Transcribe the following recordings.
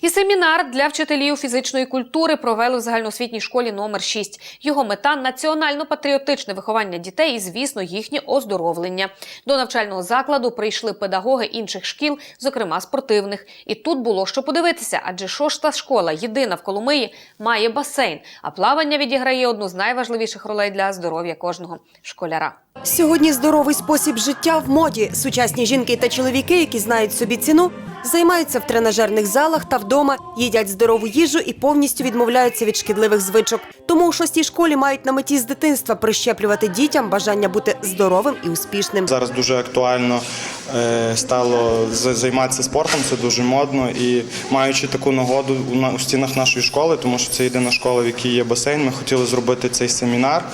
І семінар для вчителів фізичної культури провели в загальноосвітній школі номер 6. Його мета національно-патріотичне виховання дітей і, звісно, їхнє оздоровлення. До навчального закладу прийшли педагоги інших шкіл, зокрема спортивних. І тут було що подивитися, адже шоста школа, єдина в Коломиї, має басейн, а плавання відіграє одну з найважливіших ролей для здоров'я кожного школяра. Сьогодні здоровий спосіб життя в моді. Сучасні жінки та чоловіки, які знають собі ціну, займаються в тренажерних залах та вдома, їдять здорову їжу і повністю відмовляються від шкідливих звичок. Тому у шостій школі мають на меті з дитинства прищеплювати дітям бажання бути здоровим і успішним. Зараз дуже актуально е, стало займатися спортом, це дуже модно. І маючи таку нагоду у стінах нашої школи, тому що це єдина школа, в якій є басейн, ми хотіли зробити цей семінар.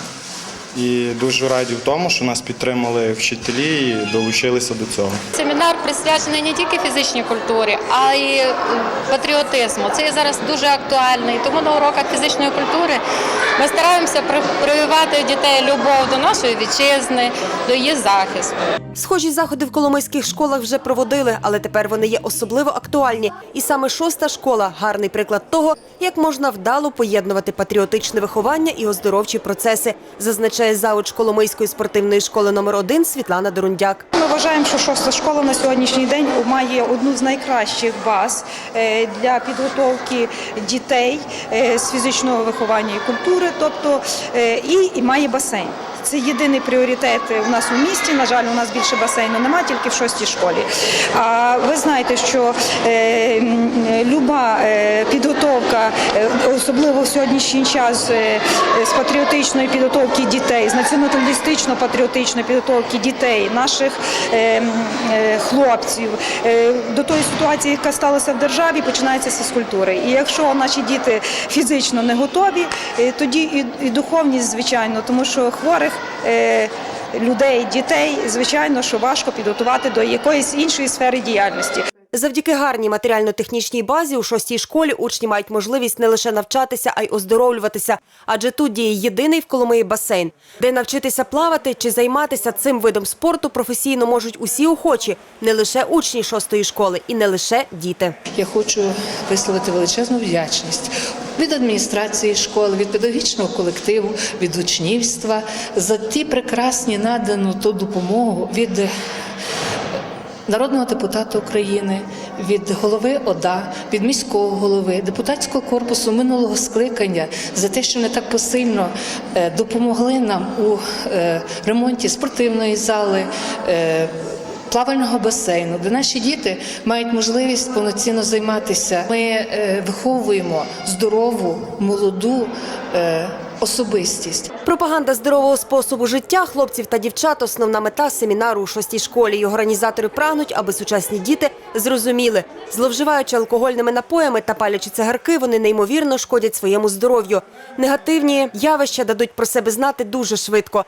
І дуже раді в тому, що нас підтримали вчителі і долучилися до цього. Семінар присвячений не тільки фізичній культурі, а й е, патріотизму. Це є зараз дуже актуально. І тому на уроках фізичної культури ми стараємося прививати дітей любов до нашої вітчизни, до її захисту. Схожі заходи в коломийських школах вже проводили, але тепер вони є особливо актуальні. І саме шоста школа гарний приклад того, як можна вдало поєднувати патріотичне виховання і оздоровчі процеси, зазначає завуч Коломийської спортивної школи номер 1 Світлана Дорундяк. Ми вважаємо, що шоста школа на сьогоднішній день має одну з найкращих баз е, для підготовки дітей е, з фізичного виховання і культури, тобто е, і, і має басейн. Це єдиний пріоритет у нас у місті. На жаль, у нас більше басейну немає, тільки в шостій школі. А ви знаєте, що е, люба е, підготовка, е, особливо в сьогоднішній час з патріотичної підготовки дітей, з націоналістично-патріотичної підготовки дітей, наших хлопців до тої ситуації, яка сталася в державі, починається з фізкультури. І якщо наші діти фізично не готові, тоді і духовність, звичайно, тому що хворих. Е, Людей, дітей, звичайно, що важко підготувати до якоїсь іншої сфери діяльності. Завдяки гарній матеріально-технічній базі у шостій школі учні мають можливість не лише навчатися, а й оздоровлюватися. Адже тут діє єдиний в Коломиї басейн, де навчитися плавати чи займатися цим видом спорту професійно можуть усі охочі, не лише учні шостої школи і не лише діти. Я хочу висловити величезну вдячність від адміністрації школи, від педагогічного колективу, від учнівства за ті прекрасні надану ту допомогу від народного депутата України, від голови ОДА, від міського голови, депутатського корпусу минулого скликання за те, що вони так посильно е, допомогли нам у е, ремонті спортивної зали. е, плавального басейну, де наші діти мають можливість повноцінно займатися. Ми виховуємо здорову, молоду особистість. Пропаганда здорового способу життя хлопців та дівчат основна мета семінару у шостій школі. Його організатори прагнуть, аби сучасні діти зрозуміли, зловживаючи алкогольними напоями та палячи цигарки, вони неймовірно шкодять своєму здоров'ю. Негативні явища дадуть про себе знати дуже швидко.